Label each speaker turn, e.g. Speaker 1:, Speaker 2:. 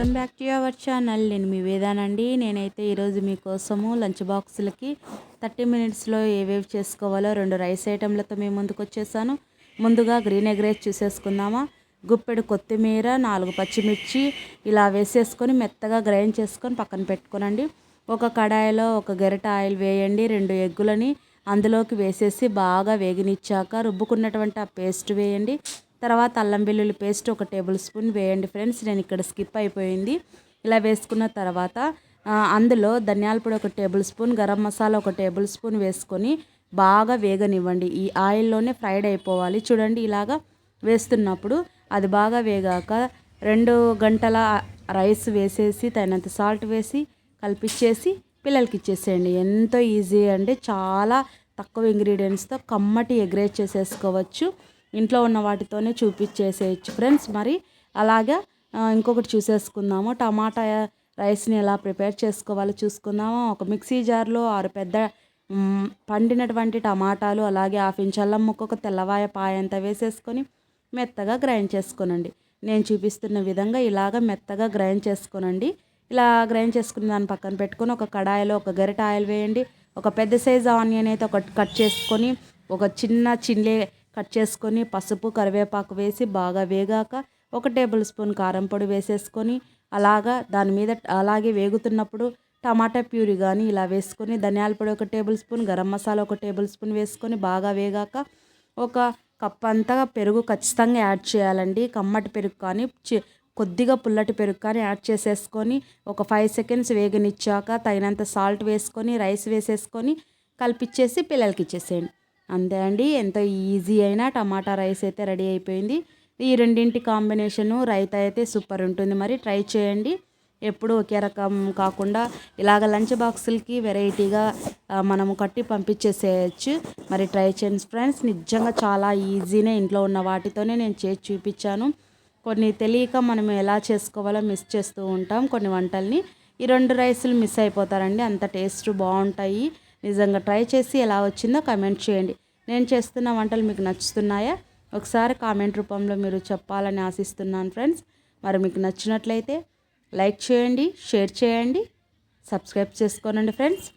Speaker 1: Welcome back to our channel. నేను మీ వేదానండి నేనైతే ఈరోజు మీకోసము లంచ్ బాక్సులకి థర్టీ మినిట్స్లో ఏవేవి చేసుకోవాలో రెండు రైస్ ఐటెంలతో మేము ముందుకు వచ్చేసాను. ముందుగా గ్రీన్ ఎగ్ రైస్ చూసేసుకుందామా. గుప్పెడు కొత్తిమీర నాలుగు పచ్చిమిర్చి ఇలా వేసేసుకొని మెత్తగా గ్రైండ్ చేసుకొని పక్కన పెట్టుకోనండి. ఒక కడాయిలో ఒక గరిట ఆయిల్ వేయండి రెండు ఎగ్గులని అందులోకి వేసేసి బాగా వేగినిచ్చాక రుబ్బుకున్నటువంటి ఆ పేస్ట్ వేయండి. తర్వాత అల్లం వెల్లుల్లి పేస్ట్ ఒక టేబుల్ స్పూన్ వేయండి ఫ్రెండ్స్ నేను ఇక్కడ స్కిప్ అయిపోయింది. ఇలా వేసుకున్న తర్వాత అందులో ధనియాల పొడి ఒక టేబుల్ స్పూన్ గరం మసాలా ఒక టేబుల్ స్పూన్ వేసుకొని బాగా వేగనివ్వండి. ఈ ఆయిల్లోనే ఫ్రైడ్ అయిపోవాలి. చూడండి ఇలాగా వేస్తున్నప్పుడు అది బాగా వేగాక రెండు గంటల రైస్ వేసేసి తగినంత సాల్ట్ వేసి కలిపిచ్చేసి పిల్లలకి ఇచ్చేసేయండి. ఎంతో ఈజీ అండి. చాలా తక్కువ ఇంగ్రీడియంట్స్తో కమ్మటి ఎగ్రేజ్ చేసేసుకోవచ్చు. ఇంట్లో ఉన్న వాటితోనే చూపించేసేయచ్చు. ఫ్రెండ్స్ మరి అలాగా ఇంకొకటి చూసేసుకుందాము. టమాటా రైస్ని ఎలా ప్రిపేర్ చేసుకోవాలో చూసుకుందాము. ఒక మిక్సీ జార్లో ఆరు పెద్ద పండినటువంటి టమాటాలు అలాగే హాఫ్ ఇంచ్ అల్లం ముక్క ఒక తెల్లవాయ పాయంత వేసేసుకొని మెత్తగా గ్రైండ్ చేసుకోనండి. నేను చూపిస్తున్న విధంగా ఇలాగ మెత్తగా గ్రైండ్ చేసుకోనండి. ఇలా గ్రైండ్ చేసుకున్న దాన్ని పక్కన పెట్టుకొని ఒక కడాయిలో ఒక గరిట ఆయిల్ వేయండి. ఒక పెద్ద సైజు ఆనియన్ అయితే ఒక కట్ చేసుకొని ఒక చిన్న చిన్లే కట్ చేసుకొని పసుపు కరివేపాకు వేసి బాగా వేగాక ఒక టేబుల్ స్పూన్ కారం పొడి వేసేసుకొని అలాగా దాని మీద అలాగే వేగుతున్నప్పుడు టమాటా ప్యూరీ కానీ ఇలా వేసుకొని ధనియాల పొడి ఒక టేబుల్ స్పూన్ గరం మసాలా ఒక టేబుల్ స్పూన్ వేసుకొని బాగా వేగాక ఒక కప్ అంతా పెరుగు ఖచ్చితంగా యాడ్ చేయాలండి. కమ్మటి పెరుగు కానీ కొద్దిగా పుల్లటి పెరుగు కానీ యాడ్ చేసేసుకొని ఒక ఫైవ్ సెకండ్స్ వేగనిచ్చాక తగినంత సాల్ట్ వేసుకొని రైస్ వేసేసుకొని కలిపిచ్చేసి పిల్లలకి ఇచ్చేసేయండి. అంతే అండి. ఎంతో ఈజీ అయినా టమాటా రైస్ అయితే రెడీ అయిపోయింది. ఈ రెండింటి కాంబినేషను రైతా అయితే సూపర్ ఉంటుంది. మరి ట్రై చేయండి. ఎప్పుడు ఒకే రకం కాకుండా ఇలాగ లంచ్ బాక్సులకి వెరైటీగా మనము కట్టి పంపించేసేయచ్చు. మరి ట్రై చేయండి ఫ్రెండ్స్. నిజంగా చాలా ఈజీనే ఇంట్లో ఉన్న వాటితోనే నేను చేసి చూపించాను. కొన్ని తెలియక మనం ఎలా చేసుకోవాలో మిస్ చేస్తూ ఉంటాం. కొన్ని వంటల్ని ఈ రెండు రైసులు మిస్ అయిపోతారండి. అంత టేస్ట్ బాగుంటాయి. నిజంగా ట్రై చేసి ఎలా వచ్చిందో కమెంట్ చేయండి. నేను చేస్తున్న వంటలు మీకు నచ్చుతున్నాయా? ఒకసారి కామెంట్ రూపంలో మీరు చెప్పాలని ఆశిస్తున్నాను ఫ్రెండ్స్ మరి మీకు నచ్చినట్లయితే లైక్ చేయండి షేర్ చేయండి సబ్స్క్రైబ్ చేసుకోనండి ఫ్రెండ్స్